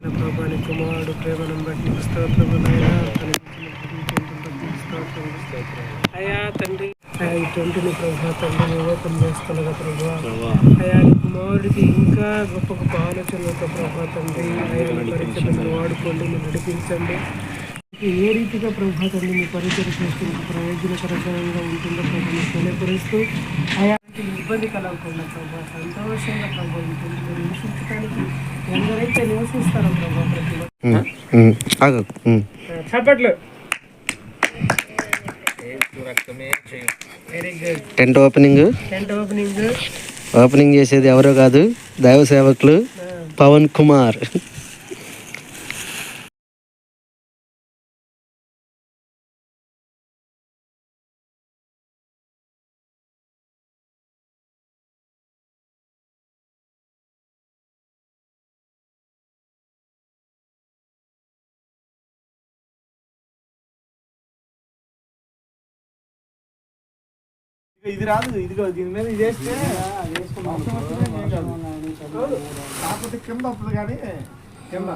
ప్రభాని కుమారుడు ప్రేమను బట్టి స్తోత్రము తండ్రి. అయా ఇటువంటిని ప్రభా తండ్రి యువకం చేస్తుండగా ప్రభా. అయా కుమారుడికి ఇంకా గొప్ప గొప్ప ఆలోచనలతో ప్రభా తండ్రి. అయ్యా పరిచయం వాడుకోండి నడిపించండి. ఏ రీతిగా ప్రభా తండ్రి మీ పరిచయం చేస్తున్న ప్రయోజనకరంగా ఉంటుందో ప్రభు తెలియపరుస్తూ. అయా ఇబ్బంది కలగకుండా ప్రభా సంతోషంగా ప్రభా ఉంటుంది. నివసించడానికి ఎందరైతే నివసిస్తారో ప్రభా ప్రతి. చప్పట్లు. ఓపెనింగ్ టెంట్ ఓపెనింగ్ ఓపెనింగ్ చేసేది ఎవరో కాదు దైవ సేవకులు పవన్ కుమార్. ఇది రాదు ఇదిగో దీని మీద ఇది వేస్తే కాకపోతే కింద వస్తుంది కానీ కింద.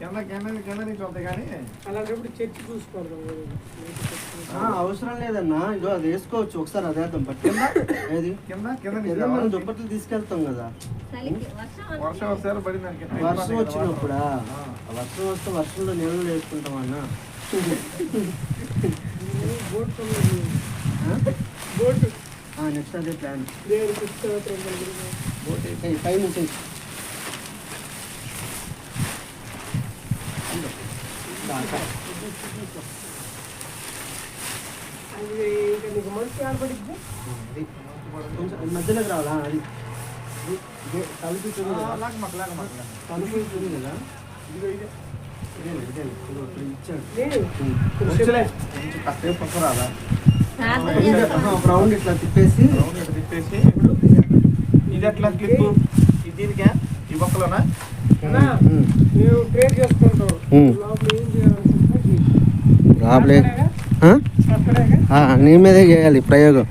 కింద కింద కింద నుంచి వస్తాయి కానీ. అలాంటప్పుడు చర్చి చూసుకోవాలి అవసరం లేదన్నా ఇదో అది వేసుకోవచ్చు. ఒకసారి అదే అర్థం పట్టి ఏది? కింద కింద కింద నుంచి మనం దుప్పట్లు తీసుకెళ్తాం కదా. వర్షం వస్తారు పడింది దానికి. వర్షం వచ్చినప్పుడా? ఆ వర్షం వస్తే వర్షంలో నీళ్ళు వేసుకుంటాం అన్న. బోట్ నెక్స్ట్ అదే ప్లాన్ దేవుడు బోట్ అయితే టైం ఉంటుంది మధ్యలోకి రావాలా? అది తలుపు తలుపు ఉంటుంది కదా? ఇచ్చాడు. పక్కన పక్క రౌండ్ ఇట్లా తిప్పేసి. రౌండ్ ఇట్లా తిప్పేసి ఇప్పుడు ఇది ఎట్లా క్లిప్ ఇది దీనికా? ఈ బొక్కలోనా. మేము చేసుకుంటాం. లోపల నీ మీదే చేయాలి ప్రయోగం.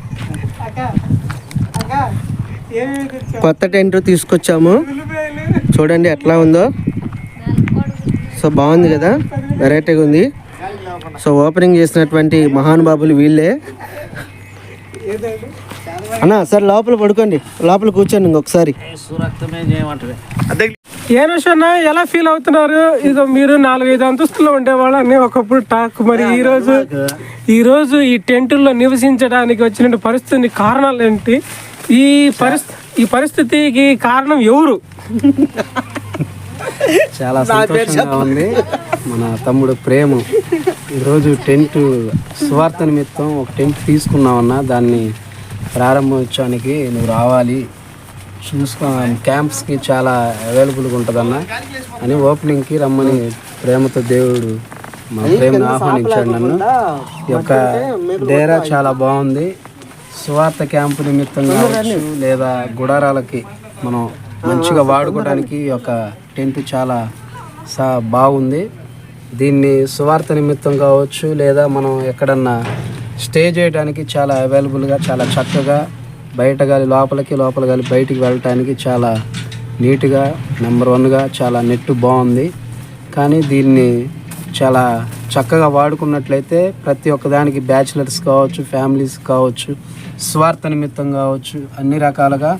కొత్త టెంట్ తీసుకొచ్చాము. చూడండి ఎట్లా ఉందో. సో బాగుంది కదా? వెరైటీగా ఉంది. సో ఓపెనింగ్ చేసినటువంటి మహానుభావులు వీళ్ళే. అన్న సార్ లోపల పడుకోండి. లోపల కూర్చోండి ఇంకొకసారి. అదే ఏనోషన్న ఎలా ఫీల్ అవుతున్నారు? ఇదిగో మీరు నాలుగైదు అంతస్తుల్లో ఉండేవాళ్ళు అని ఒకప్పుడు టాక్. మరి ఈ రోజు ఈ రోజు ఈ టెంటుల్లో నివసించడానికి వచ్చిన పరిస్థితి కారణాలు ఏంటి? ఈ పరిస్థితి ఈ పరిస్థితికి కారణం ఎవరు? చాలా సంతోషంగా ఉంది. మన తమ్ముడు ప్రేమ. ఈరోజు టెంట్ స్వార్థ నిమిత్తం ఒక టెంట్ తీసుకున్నామన్నా దాన్ని ప్రారంభోత్సవానికి నువ్వు రావాలి. చూసుకో క్యాంప్స్కి చాలా అవైలబుల్గా ఉంటుందన్న అని ఓపెనింగ్కి రమ్మని ప్రేమతో దేవుడు మా ప్రేమను ఆహ్వానించాడు నన్ను. ఈ యొక్క డేరా చాలా బాగుంది. స్వార్థ క్యాంపు నిమిత్తం కావచ్చు లేదా గుడారాలకి మనం మంచిగా వాడుకోవడానికి ఈ యొక్క టెంట్ చాలా సా బాగుంది. దీన్ని సువార్త నిమిత్తం కావచ్చు లేదా మనం ఎక్కడన్నా స్టే చేయడానికి చాలా అవైలబుల్గా చాలా చక్కగా బయట గాలి లోపలికి లోపల గాలి బయటికి వెళ్ళటానికి చాలా నీట్గా నెంబర్ వన్గా చాలా నెట్ బాగుంది. కానీ దీన్ని చాలా చక్కగా వాడుకున్నట్లయితే ప్రతి ఒక్కదానికి బ్యాచిలర్స్ కావచ్చు ఫ్యామిలీస్ కావచ్చు స్వార్థ నిమిత్తం కావచ్చు అన్ని రకాలుగా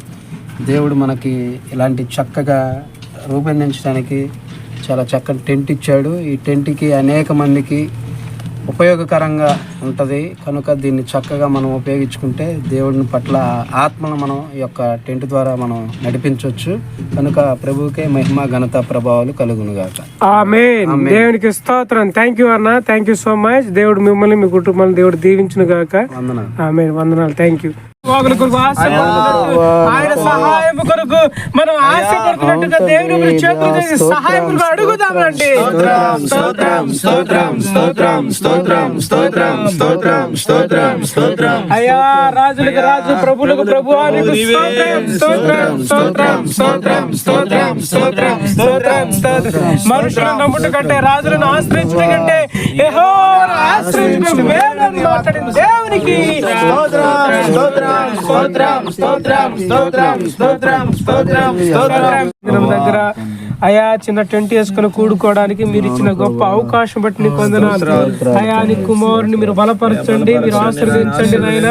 దేవుడు మనకి ఇలాంటి చక్కగా రూపొందించడానికి చాలా చక్కని టెంట్ ఇచ్చాడు. ఈ టెంట్కి అనేక మందికి ఉపయోగకరంగా ఉంటుంది. కనుక దీన్ని చక్కగా మనం ఉపయోగించుకుంటే దేవుడిని పట్ల ఆత్మను మనం ఈ యొక్క టెంట్ ద్వారా మనం నడిపించవచ్చు కనుక ప్రభువుకే మహిమ ఘనత ప్రభావాలు కలుగునుగాక ఆమె దేవునికి స్తోత్రం. థ్యాంక్ యూ అన్న. థ్యాంక్ యూ సో మచ్ దేవుడు మిమ్మల్ని మీ కుటుంబాన్ని దేవుడు దీవించును గాక. వందనాలు. ఆమె వందనాలు. థ్యాంక్ యూ ఆయన సహాయం కొరకు మనం అయ్యా రాజులకు రాజు ప్రభులకు ప్రభు నమ్ముట కంటే రాజులను ఆశ్రయించడం కంటే దేవునికి స్తోత్రం స్తోత్రం స్తోత్రం స్తోత్రం స్తోత్రం స్తోత్రం స్తోత్రం స్తోత్రం. దగ్గర అయా చిన్న టెంట్ వేసుకొని కూడుకోవడానికి మీరు ఇచ్చిన గొప్ప అవకాశం బట్టి నీకు వందనాలు. అయా నీ కుమారుని మీరు బలపరచండి మీరు ఆశీర్వదించండి నాయన.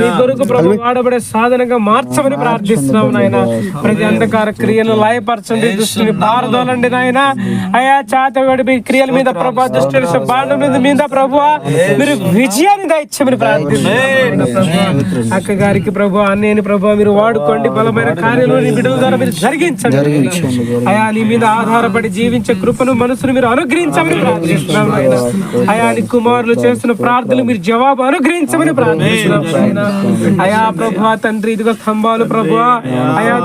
నీ కొరకు ప్రభు వాడబడే సాధనంగా మార్చమని ప్రార్థిస్తున్నాం నాయన. ప్రతి అంధకార క్రియలు లయపరచండి దృష్టిని పారదోలండి నాయన. అయా చాతగడి మీ క్రియల మీద ప్రభా దృష్టి బాండం మీద ప్రభు మీరు విజయాన్ని దయచ్చమని ప్రార్థిస్తున్నాం అక్క గారికి ప్రభు అన్నయ్యని ప్రభు మీరు వాడుకోండి. బలమైన కార్యాలు బిడ్డల ద్వారా మీరు జరిగించండి. అయా నీ మీద ఆధారపడి జీవించే కృపను మనసును మీరు అనుగ్రహించమని ప్రార్థిస్తున్నాం. ఆయన అయా నీ కుమారులు చేస్తున్న ప్రార్థనలు మీరు జవాబు అనుగ్రహించమని ప్రార్థిస్తున్నాం. ఆయన అయా ప్రభు తండ్రి ఇదిగో స్తంభాలు ప్రభు అయా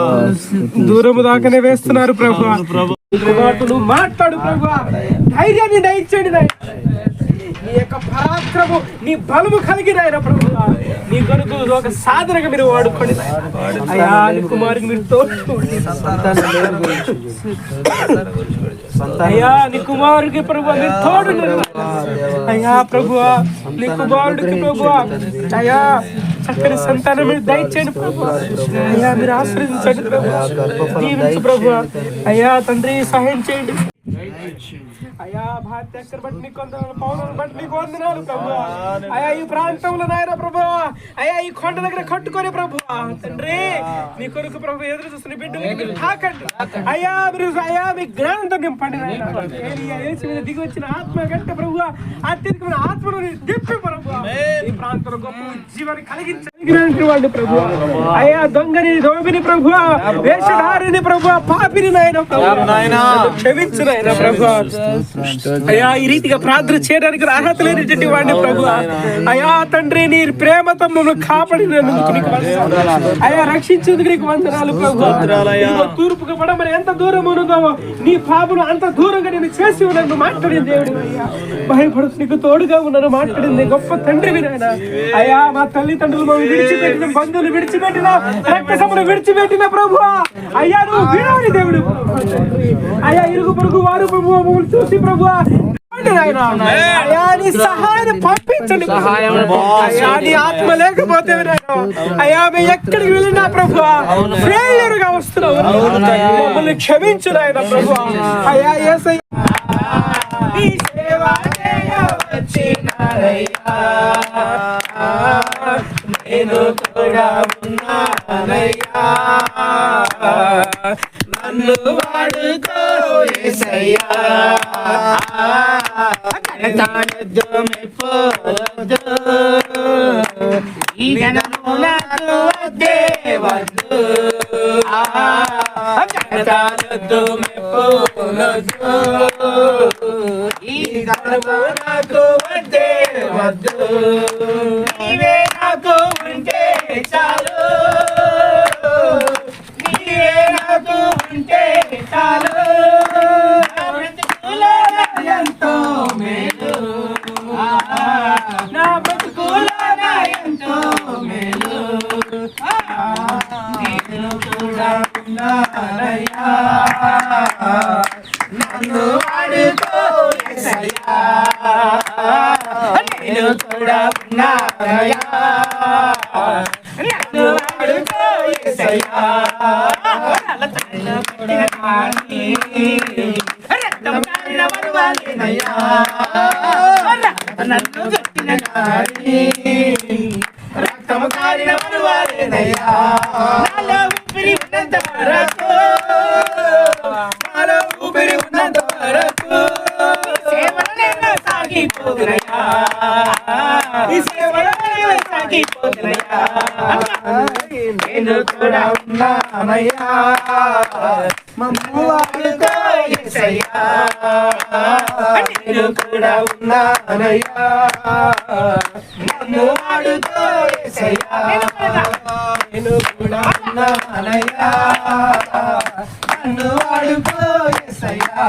దూరము దాకానే వేస్తున్నారు ప్రభు మాట్లాడు ప్రభు ధైర్యాన్ని దయచేయండి. యొక్క పరాక్రము నీ బలము కలిగిన ఆయన ప్రభు నీ కొరకు ఒక సాధనగా మీరు వాడుకోండి. అయ్యా నీ కుమారుకి మీరు తోడు అయ్యా నీ కుమారుడికి ప్రభు మీరు తోడు అయ్యా ప్రభు నీ కుమారుడికి ప్రభు అయ్యా చక్కని సంతానం మీరు దయచేయండి ప్రభు అయ్యా మీరు ఆశ్రయించండి ప్రభు దీవించు ప్రభు అయ్యా తండ్రి సహాయం చేయండి. అయ్యా భారత ఎక్కడ బట్టి నీకు వందనాలు పౌరులను బట్టి నీకు వందనాలు ప్రభు. అయ్యా ఈ ప్రాంతంలో నాయన ప్రభు. అయ్యా ఈ కొండ దగ్గర కట్టుకొని ప్రభు. తండ్రి మీ కొరకు ప్రభు ఎదురు చూస్తున్న బిడ్డలు మీరు తాకండి. అయ్యా మీరు మీ జ్ఞానంతో నింపండి దిగి వచ్చిన ఆత్మ గంట ప్రభు. అత్యధికమైన ఆత్మను దిప్పి ప్రభు. ఈ ప్రాంతంలో గొప్ప జీవాన్ని కలిగించగలిగినటువంటి వాడు ప్రభు అయ్యా దొంగని దోబిని ప్రభు వేషధారిని ప్రభు పాపిని నాయన క్షమించు నాయన ప్రభు అయ్యా ఈ రీతిగా ప్రార్థన చేయడానికి అర్హత లేనిటువంటి వాడిని ప్రభు అయ్యా తండ్రి నీ ప్రేమతో మమ్మల్ని వందనాలు. అయ్యా రక్షించేందుకు నీకు వందనాలు ప్రభు తూర్పుకు పడమని ఎంత దూరం ఉన్నదో నీ పాపను అంత దూరంగా నేను చేసి ఉన్నాను మాట్లాడిన దేవుడు అయ్యా. భయపడుతూ నీకు తోడుగా ఉన్నాను మాట్లాడింది గొప్ప తండ్రి అయ్యా మా తల్లిదండ్రులు విడిచిపెట్టిన బంధువులు విడిచిపెట్టిన రక్త సములు విడిచిపెట్టిన ప్రభు. అయ్యా నువ్వు విడవని దేవుడు. అయ్యా ఇరుగు పొరుగు వారు ప్రభు చూసి ప్రభు. పంపించండి ఆత్మ లేకపోతే అయ్యా మేము ఎక్కడికి వెళ్ళినా ప్రభు ఫెయిల్యూర్గా వస్తున్నావు. మమ్మల్ని క్షమించు నాయన ప్రభు. అయ్యా యేసయ్య నన్ను కట్టిన వాణ్ణి, రక్తము కారిన వరువారేనయ్యా నాలో ఊపిరి ఉన్నంత వరకు నాలో ఊపిరి ఉన్నంత వరకు నేను ఈ నేను నేను కూడా ఉన్నానయ్యా. ఎసయ్యా నన్ను వాడుకో ఎసయ్యా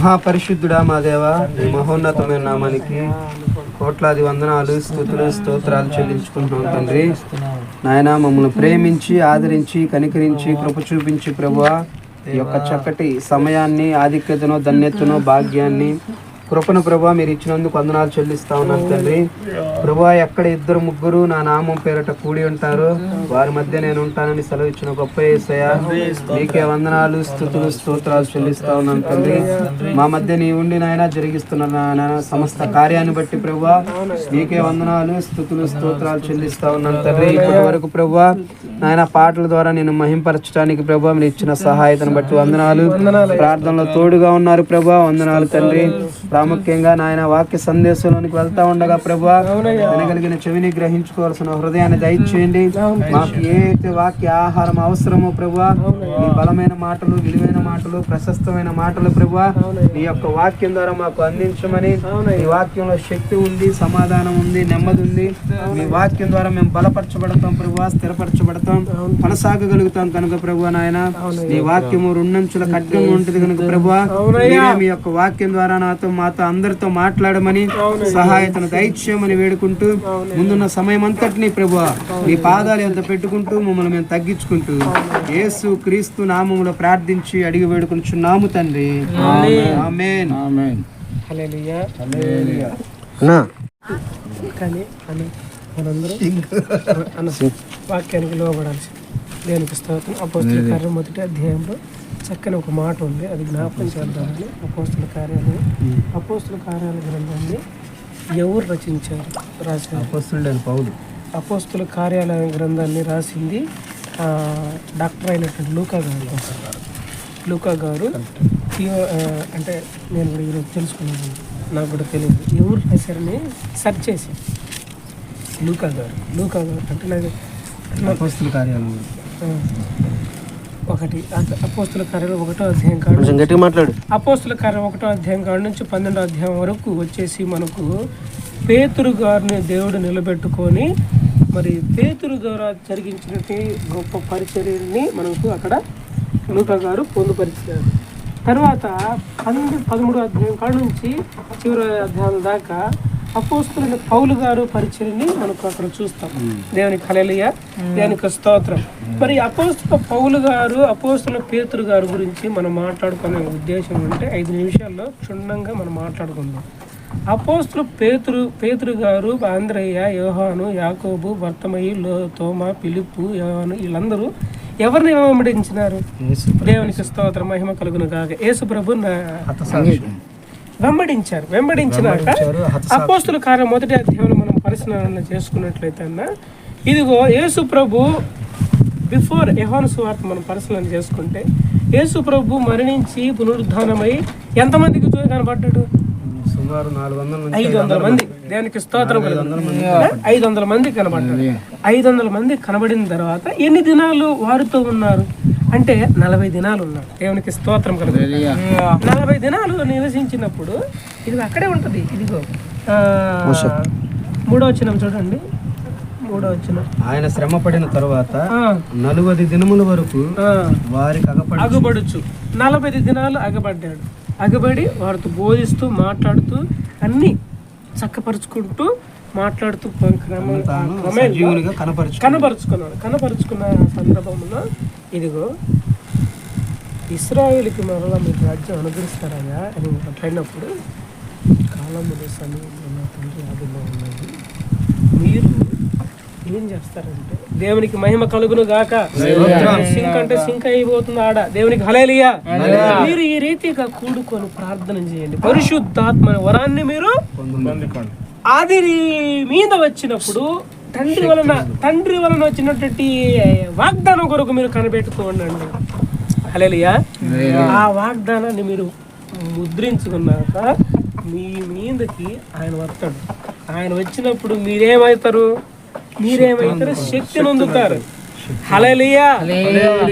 మహాపరిశుద్ధుడా మా దేవ మహోన్నతమైన నామానికి కోట్లాది వందనాలు స్థుతులు స్తోత్రాలు చెల్లించుకుంటున్నాం తండ్రి. నాయన మమ్మల్ని ప్రేమించి ఆదరించి కనికరించి కృప చూపించి ప్రభువ ఈ యొక్క చక్కటి సమయాన్ని ఆధిక్యతను ధన్యతను భాగ్యాన్ని కృపణ ప్రభా మీరు ఇచ్చినందుకు వందనాలు చెల్లిస్తా ఉన్నాను తండ్రి. ప్రభా ఎక్కడ ఇద్దరు ముగ్గురు నా నామం పేరట కూడి ఉంటారు వారి మధ్య నేను ఉంటానని సెలవు ఇచ్చిన గొప్ప ఏసయ మీకే వందనాలు స్థుతులు స్తోత్రాలు చెల్లిస్తా ఉన్నాను తండ్రి. మా మధ్య నీ ఉండి నాయన జరిగిస్తున్న నా- నాయన సమస్త కార్యాన్ని బట్టి ప్రభా మీకే వందనాలు స్థుతులు స్తోత్రాలు చెల్లిస్తా ఉన్నాను తండ్రి. ఇప్పటి వరకు ప్రభా నాయన పాటల ద్వారా నేను మహింపరచడానికి ప్రభా మీరు ఇచ్చిన సహాయతను బట్టి వందనాలు. ప్రార్థనలో తోడుగా ఉన్నారు ప్రభా వందనాలు తండ్రి. ప్రాముఖ్యంగా నాయన వాక్య సందేశంలోనికి వెళ్తా ఉండగా ప్రభా వినగలిగిన చెవిని గ్రహించుకోవాల్సిన హృదయాన్ని దయచేయండి. మాకు ఏ వాక్య ఆహారం అవసరమో ప్రభా మీ బలమైన మాటలు విలువైన మాటలు ప్రశస్తమైన మాటలు ప్రభా మీ యొక్క వాక్యం ద్వారా మాకు అందించమని ఈ వాక్యంలో శక్తి ఉంది సమాధానం ఉంది నెమ్మది ఉంది. మీ వాక్యం ద్వారా మేము బలపరచబడతాం ప్రభా స్థిరపరచబడతాం కొనసాగగలుగుతాం కనుక ప్రభా నాయన. మీ వాక్యము రెండంచుల ఖడ్గంగా ఉంటుంది కనుక ప్రభా మీ యొక్క వాక్యం ద్వారా నాతో మాతో అందరితో మాట్లాడమని సహాయతను దయచేయమని వేడుకుంటూ ముందున్న సమయం అంతటినీ ప్రభా మీ పాదాలు ఎంత పెట్టుకుంటూ మమ్మల్ని మేము తగ్గించుకుంటూ యేసు క్రీస్తు నామములో ప్రార్థించి అడిగి వేడుకుంటున్నాము తండ్రి. ఆమేన్. హల్లెలూయా. అన్నా. కానీ అని మనందరూ అన్న వాక్యానికి లోబడాల్సి దేనికి స్తోత్రం. అపోస్తుల కార్యం మొదటి అధ్యాయంలో చక్కని ఒక మాట ఉంది. అది జ్ఞాపకం చేద్దామని అపోస్తుల కార్యాలు అపోస్తుల కార్యాల గ్రంథాన్ని ఎవరు రచించారు? రాశారు. అపోస్తులుడైన పౌలు. అపోస్తుల కార్యాలయ గ్రంథాన్ని రాసింది డాక్టర్ అయినటువంటి లూకా గారు. లూకా గారు అంటే నేను కూడా ఈరోజు తెలుసుకున్నాను. నాకు కూడా తెలియదు. ఎవరు రాశారని సెర్చ్ చేసి. లూకా గారు. లూకా గారు అంటే నాకు అపోస్తుల కార్యాలయం. ఒకటి. అపోస్తుల కార్యాలు ఒకటో అధ్యాయం గట్టిగా మాట్లాడు. అపోస్తుల కార్యం ఒకటో అధ్యాయం కాడ నుంచి పన్నెండో అధ్యాయం వరకు వచ్చేసి మనకు పేతురు గారిని దేవుడు నిలబెట్టుకొని మరి పేతురు ద్వారా జరిగించినటువంటి గొప్ప పరిచర్యని మనకు అక్కడ లూకా గారు పొందుపరిచారు. తర్వాత పన్నెండు పదమూడో అధ్యాయం కాడ నుంచి చివరి అధ్యాయం దాకా అపోస్తులైన పౌలు గారు పరిచయని మనకు అక్కడ చూస్తాం. దేవునికి కలలియ దేవునికి స్తోత్రం. మరి అపోస్తుల పౌలు గారు అపోస్తుల పేతురు గారు గురించి మనం మాట్లాడుకునే ఉద్దేశం అంటే ఐదు నిమిషాల్లో క్షుణ్ణంగా మనం మాట్లాడుకుందాం. అపోస్తులు పేతురు పేతురు గారు ఆంధ్రయ్య యోహాను యాకోబు భర్తమయ్యి లో తోమ పిలుపు యోహాను వీళ్ళందరూ ఎవరిని వెంబడించినారు దేవునికి స్తోత్రం మహిమ కలుగును కాక యేసు ప్రభు వెంబడించారు వెంబడించినాక అపోస్తుల కార్యం మొదటి అధ్యాయంలో మనం పరిశీలన చేసుకున్నట్లయితే అన్న ఇదిగో యేసు ప్రభు బిఫోర్ యెహోను సువార్త మనం పరిశీలన చేసుకుంటే యేసు ప్రభు మరణించి పునరుద్ధానమై ఎంతమందికి కనబడ్డాడు? ఐదు వందల మంది. దేవునికి స్తోత్రం ఐదు వందల మంది కనబడ్డారు. ఐదు వందల మంది కనబడిన తర్వాత ఎన్ని దినాలు వారితో ఉన్నారు? అంటే నలభై దినాలు ఉన్నారు దేవునికి స్తోత్రం కలుగు నలభై దినాలు నివసించినప్పుడు ఇది అక్కడే ఉంటది. ఇదిగో మూడో వచ్చిన చూడండి. మూడో వచ్చిన ఆయన శ్రమ పడిన తర్వాత నలువది దినముల వరకు వారికి అగపడి అగబడుచు నలభై దినాలు అగబడ్డాడు అగబడి వారితో బోధిస్తూ మాట్లాడుతూ అన్ని చక్కపరుచుకుంటూ మాట్లాడుతూ కనపరుచుకున్నాడు. కనపరుచుకున్న సందర్భంలో ఇదిగో ఇస్రాయేల్కి మరలా మీరు రాజ్యం అనుగ్రహిస్తారయ్యా అని మాట్లాడినప్పుడు కాలములు సమయంలో నా తండ్రి ఆదిలో ఉన్నది. మీరు ఏం చేస్తారంటే దేవునికి మహిమ కలుగును గాక. సింక్ అంటే సింక్ అయిపోతుంది ఆడ. దేవునికి హలేలియా మీరు ఈ రీతిగా కూడుకొని ప్రార్థన చేయండి. పరిశుద్ధాత్మ వరాన్ని మీరు అది మీద వచ్చినప్పుడు తండ్రి వలన తండ్రి వలన వచ్చినటువంటి వాగ్దానం కొరకు మీరు కనిపెట్టుకోండి హలేలియా ఆ వాగ్దానాన్ని మీరు ముద్రించుకున్నాక మీ మీదకి ఆయన వస్తాడు. ఆయన వచ్చినప్పుడు మీరేమవుతారు మీరేమవుతారు శక్తిని అందుతారు హలలియా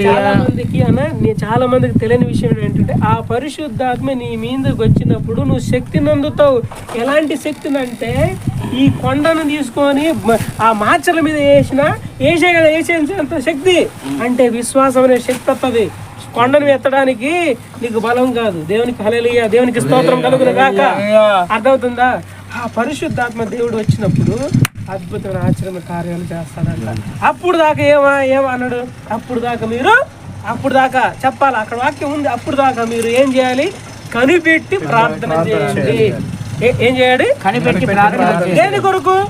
చాలా మందికి అన్న నీ చాలా మందికి తెలియని విషయం ఏంటంటే ఆ పరిశుద్ధాత్మ నీ మీదకి వచ్చినప్పుడు నువ్వు శక్తిని అందుతావు ఎలాంటి శక్తిని అంటే ఈ కొండను తీసుకొని ఆ మాచల మీద వేసిన వేసే వేసేంత శక్తి. అంటే విశ్వాసం అనే శక్తి వస్తుంది కొండను ఎత్తడానికి నీకు బలం కాదు. దేవునికి హలేలియా దేవునికి స్తోత్రం కలుగును గాక అర్థమవుతుందా? ఆ పరిశుద్ధాత్మ దేవుడు వచ్చినప్పుడు అద్భుతమైన ఆశ్చర్య కార్యాలు చేస్తాడంట. అప్పుడు దాకా ఏమా ఏమన్నాడు అప్పుడు దాకా మీరు అప్పుడు దాకా చెప్పాలి? అక్కడ వాక్యం ఉంది. అప్పుడు దాకా మీరు ఏం చేయాలి? కనిపెట్టి ప్రార్థన చేయండి. ఏ- చేయాలి? కనిపెట్టి. దేని కొరకు?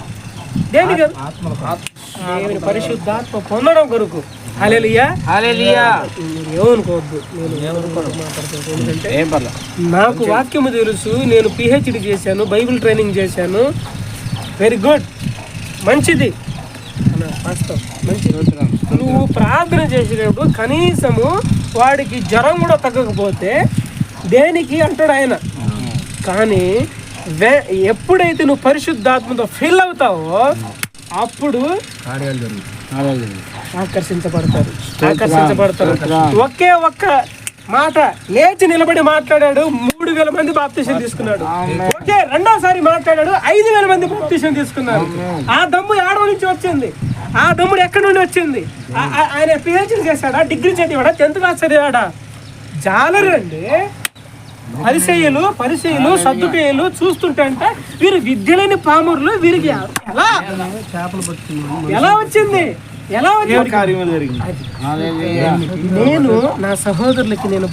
దేని? దేవుని పరిశుద్ధాత్మ పొందడం కొరకు. ఏమనుకోవద్దు. నేను నాకు వాక్యము తెలుసు. నేను పిహెచ్డి చేశాను. బైబిల్ ట్రైనింగ్ చేశాను. Very good. మంచిది. నువ్వు ప్రార్థన చేసేటప్పుడు కనీసము వాడికి జ్వరం కూడా తగ్గకపోతే దేనికి అంటాడు ఆయన? కానీ వే- ఎప్పుడైతే నువ్వు పరిశుద్ధాత్మతో ఫీల్ అవుతావో అప్పుడు ఆకర్షించబడతారు. ఆకర్షించబడతారు. ఒకే ఒక్క మాట లేచి నిలబడి మాట్లాడాడు మూడు వేల మంది బాప్తీసం తీసుకున్నాడు. ఓకే రెండోసారి మాట్లాడాడు ఐదు వేల మంది బాప్తీసం తీసుకున్నారు. ఆ దమ్ము ఏడవ నుంచి వచ్చింది. ఆ దమ్ముడు ఎక్కడి నుండి వచ్చింది? ఆయన పిహెచ్డి చేశాడా? డిగ్రీ చదివాడా? టెన్త్ క్లాస్ చదివాడా? జాలరు అండి. పరిచయులు పరిచయులు సర్దుకేయులు చూస్తుంటే అంటే వీరు విద్యలేని పామురులు వీరికి ఎలా? చేపలు ఎలా వచ్చింది? ఎలా వచ్చింది? నేను నా సహోదరులకి నేను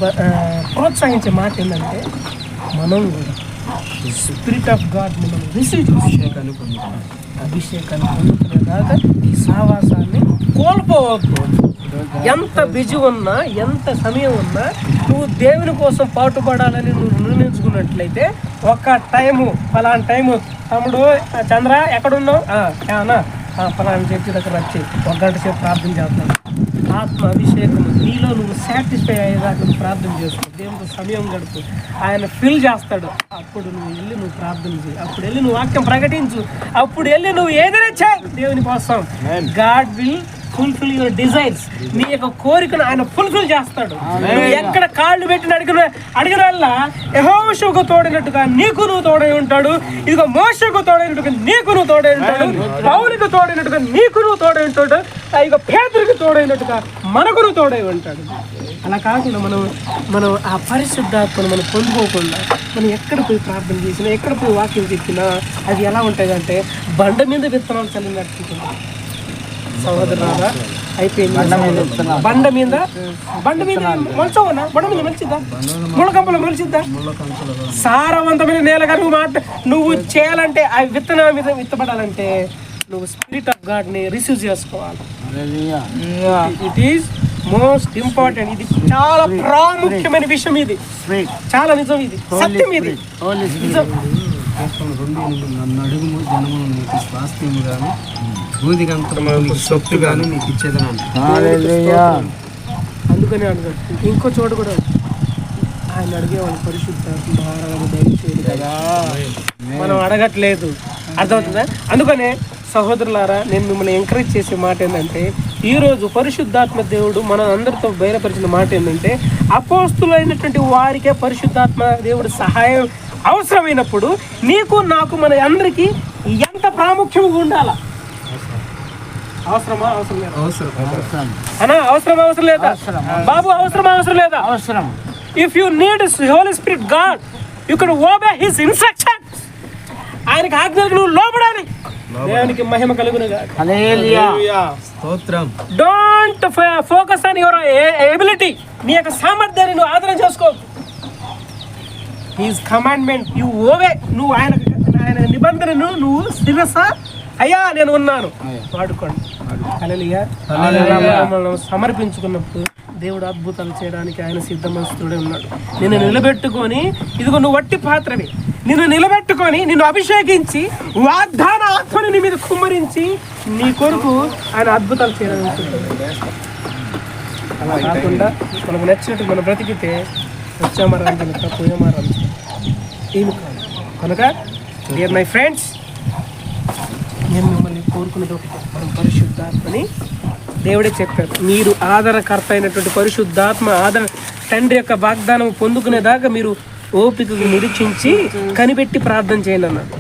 ప్రోత్సహించే మాట ఏంటంటే మనం కూడా స్పిరిట్ ఆఫ్ గాడ్ మనం రిసీవ్ అభిషేకాన్ని అభిషేకాన్ని ఈ సావాసాన్ని కోల్పోవద్దు. ఎంత బిజీ ఉన్నా ఎంత సమయం ఉన్నా నువ్వు దేవుని కోసం పాటుపడాలని నువ్వు నిర్ణయించుకున్నట్లయితే ఒక టైము ఫలానా టైము. తమ్ముడు చంద్ర ఎక్కడున్నావు? ఏమన్నా ఫలానా చర్చి దగ్గర వచ్చి ఒక గంట సేపు ప్రార్థన చేస్తాను ఆత్మ అభిషేకం నీలో నువ్వు సాటిస్ఫై అయ్యేదాకా నువ్వు ప్రార్థన చేసుకో. దేవునితో సమయం గడుపు. ఆయన ఫిల్ చేస్తాడు. అప్పుడు నువ్వు వెళ్ళి నువ్వు ప్రార్థన చేయి. అప్పుడు వెళ్ళి నువ్వు వాక్యం ప్రకటించు. అప్పుడు వెళ్ళి నువ్వు ఏదైనా చేయి. దేవుని కోసం. God will fulfil your desires నీ యొక్క కోరికను ఆయన ఫుల్ఫిల్ చేస్తాడు. ఎక్కడ కాళ్ళు పెట్టిన అడిగిన అడిగినల్లా యహోషకు తోడినట్టుగా నీకు నువ్వు తోడై ఉంటాడు. ఇదిగో మోసకు తోడైనట్టుగా నీకు నువ్వు తోడై ఉంటాడు. పౌలికి తోడైనట్టుగా నీకు నువ్వు తోడై ఉంటాడు. ఇక పేదరికి తోడైనట్టుగా మనకు నువ్వు తోడై ఉంటాడు. అలా కాకుండా మనం మనం ఆ పరిశుద్ధాత్మను మనం పొందుకోకుండా మనం ఎక్కడ పోయి ప్రార్థన చేసినా ఎక్కడ పోయి వాక్యం చెప్పినా అది ఎలా ఉంటుంది బండ మీద విత్తనాలు చల్లినట్టు. సహోదరులారా అయిపోయింది. బండ మీద బండ మీద మొలచవనా? బండ మీద మొలిచిద్దా? ముళ్ళకంపలో మొలిచిద్దా? సారవంతమైన నేలగా నువ్వు మాట నువ్వు చేయాలంటే ఆ విత్తనం మీద విత్తబడాలంటే నువ్వు స్పిరిట్ ఆఫ్ గాడ్ని రిసీవ్ చేసుకోవాలి. ఇట్ ఈస్ మోస్ట్ ఇంపార్టెంట్ ఇది చాలా ప్రాముఖ్యమైన విషయం ఇది. చాలా నిజం ఇది. సత్యం ఇది. నిజం. కీర్తన రెండు నీకు స్వాస్థ్యము గాను గాను నీకు ఇచ్చేదనంట. హల్లెలూయా అందుకని అడగడు ఇంకో చోట కూడా. ఆయన అడిగేవాళ్ళు కదా. మనం అడగట్లేదు. అర్థమవుతుందా? అందుకనే సహోదరులారా నేను మిమ్మల్ని ఎంకరేజ్ చేసే మాట ఏంటంటే ఈరోజు పరిశుద్ధాత్మ దేవుడు మన అందరితో బయలుపరిచిన మాట ఏంటంటే అపోస్తులైనటువంటి వారికే పరిశుద్ధాత్మ దేవుడు సహాయం అవసరమైనప్పుడు నీకు నాకు మన అందరికీ ఎంత ప్రాముఖ్యంగా ఉండాలా? అవసరమా అవసరం లేదా? అవసరం. అన్నా అవసరం అవసరం లేదా? బాబు అవసరం అవసరం లేదా? అవసరం. If you need holy spirit God you can obey his instruction ఆయనకి ఆజ్ఞలకు నువ్వు లోపడాలి దేవునికి మహిమ స్తోత్రం. Don't focus on your ability నీ యొక్క సామర్థ్యాన్ని నువ్వు ఆదరణ చేసుకో హీస్ కమాండ్మెంట్ యు ఓవే నువ్వు ఆయన ఆయన నిబంధనను నువ్వు శిరస అయ్యా నేను ఉన్నాను. వాడుకోండి. మనం సమర్పించుకున్నప్పుడు దేవుడు అద్భుతాలు చేయడానికి ఆయన సిద్ధమస్తుడే ఉన్నాడు. నిన్ను నిలబెట్టుకొని ఇదిగో నువ్వు వట్టి పాత్రవి. నిన్ను నిలబెట్టుకొని నిన్ను అభిషేకించి వాగ్దాన ఆత్మని నీ మీద కుమ్మరించి నీ కొరకు ఆయన అద్భుతాలు చేయాలనుకుంటున్నాడు అలా కాకుండా మనకు నచ్చినట్టు మనం బ్రతికితే వచ్చామరాంజనక పోయామారాంజన ఏమి కాదు. కనుక డియర్ మై ఫ్రెండ్స్ నేను మిమ్మల్ని కోరుకునేది ఒకటి. మనం పరిశుద్ధాత్మని దేవుడే చెప్పారు మీరు ఆధారకర్త అయినటువంటి పరిశుద్ధాత్మ ఆధార తండ్రి యొక్క వాగ్దానం పొందుకునేదాకా మీరు ఓపికకు నిరీక్షించి కనిపెట్టి ప్రార్థన చేయండి అన్నాడు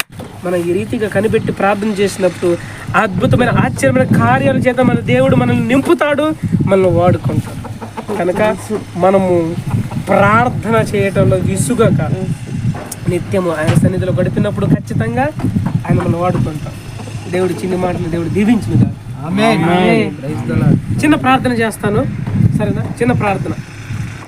మనం ఈ రీతిగా కనిపెట్టి ప్రార్థన చేసినప్పుడు అద్భుతమైన ఆశ్చర్యమైన కార్యాల చేత మన దేవుడు మనల్ని నింపుతాడు మనల్ని వాడుకుంటాడు. కనుక మనము ప్రార్థన చేయటంలో విసుగక నిత్యము ఆయన సన్నిధిలో గడిపినప్పుడు ఖచ్చితంగా ఆయన మనం వాడుకుంటాం. దేవుడి చిన్ని మాటలు దేవుడు దీవించునుగా చిన్న ప్రార్థన చేస్తాను. సరేనా? చిన్న ప్రార్థన.